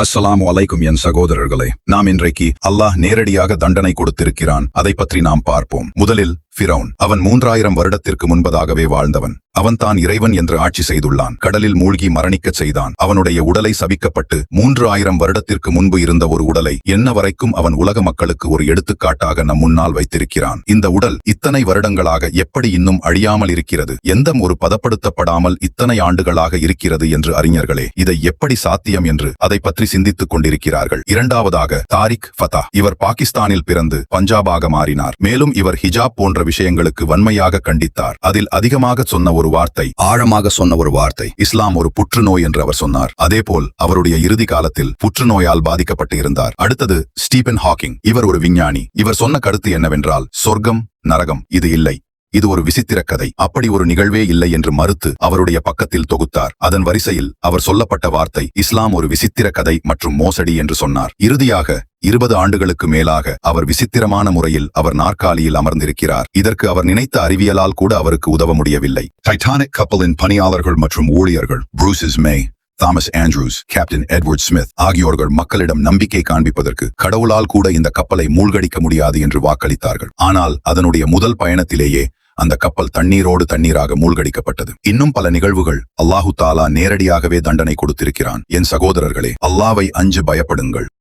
அஸ்ஸலாமு வலைக்கும் என் சகோதரர்களே நாம் இன்றைக்கு அல்லாஹ் நேரடியாக தண்டனை கொடுத்திருக்கிறான். அதை பற்றி நாம் பார்ப்போம். முதலில் ஃபிரௌன். அவன் மூன்றாயிரம் வருடத்திற்கு முன்பதாகவே வாழ்ந்தவன். அவன் தான் இறைவன் என்று ஆட்சி செய்துள்ளான். கடலில் மூழ்கி மரணிக்கச் செய்தான். அவனுடைய உடலை சபிக்கப்பட்டு மூன்று ஆயிரம் வருடத்திற்கு முன்பு இருந்த ஒரு உடலை என்ன வரைக்கும் அவன் உலக மக்களுக்கு ஒரு எடுத்துக்காட்டாக நம் முன்னால் வைத்திருக்கிறான். இந்த உடல் இத்தனை வருடங்களாக எப்படி இன்னும் அழியாமல் இருக்கிறது? எந்த ஒரு பதப்படுத்தப்படாமல் இத்தனை ஆண்டுகளாக இருக்கிறது என்று அறிஞர்களே இதை எப்படி சாத்தியம் என்று அதை பற்றி சிந்தித்துக் கொண்டிருக்கிறார்கள். இரண்டாவதாக தாரிக் ஃபதா இவர் பாகிஸ்தானில் பிறந்து பஞ்சாபாக மாறினார். மேலும் இவர் ஹிஜாப் போன்ற விஷயங்களுக்கு வன்மையாக கண்டித்தார். அதில் அதிகமாக சொன்ன ஒரு வார்த்தை ஆழமாக சொன்ன ஒரு வார்த்தை இஸ்லாம் ஒரு புற்றுநோய் என்று அவர் சொன்னார். அதேபோல் அவருடைய இறுதி காலத்தில் புற்றுநோயால் பாதிக்கப்பட்டு இருந்தார். அடுத்தது ஸ்டீபன் ஹாக்கிங். இவர் ஒரு விஞ்ஞானி. இவர் சொன்ன கருத்து என்னவென்றால் சொர்க்கம் நரகம் இது இல்லை. இது ஒரு விசித்திர கதை. அப்படி ஒரு நிகழ்வே இல்லை என்று மறுத்து அவருடைய பக்கத்தில் தொகுத்தார். அதன் வரிசையில் அவர் சொல்லப்பட்ட வார்த்தை இஸ்லாம் ஒரு விசித்திர கதை மற்றும் மோசடி என்று சொன்னார். இறுதியாக இருபது ஆண்டுகளுக்கு மேலாக அவர் விசித்திரமான முறையில் அவர் நாற்காலியில் அமர்ந்திருக்கிறார். இதற்கு அவர் நினைத்த அறிவியலால் கூட அவருக்கு உதவ முடியவில்லை. டைட்டானிக் கப்பலின் பணியாளர்கள் மற்றும் ஊழியர்கள் Bruce Ismay Thomas Andrews captain Edward Smith ஆகியோர்கள் மக்களிடம் நம்பிக்கை காண்பிப்பதற்கு கடவுளால் கூட இந்த கப்பலை மூழ்கடிக்க முடியாது என்று வாக்களித்தார்கள். ஆனால் அதனுடைய முதல் பயணத்திலேயே அந்த கப்பல் தண்ணீரோடு தண்ணீராக மூழ்கடிக்கப்பட்டது. இன்னும் பல நிகழ்வுகள் அல்லாஹு தாலா நேரடியாகவே தண்டனை கொடுத்திருக்கிறான். என் சகோதரர்களே அல்லாவை அஞ்சு பயப்படுங்கள்.